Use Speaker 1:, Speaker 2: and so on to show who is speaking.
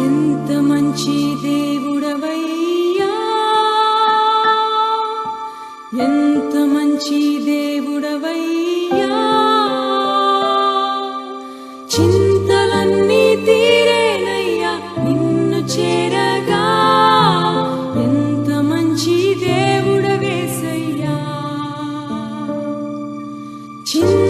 Speaker 1: ఎంత మంచి దేవుడవయ్యా? ఎంత మంచి దేవుడు She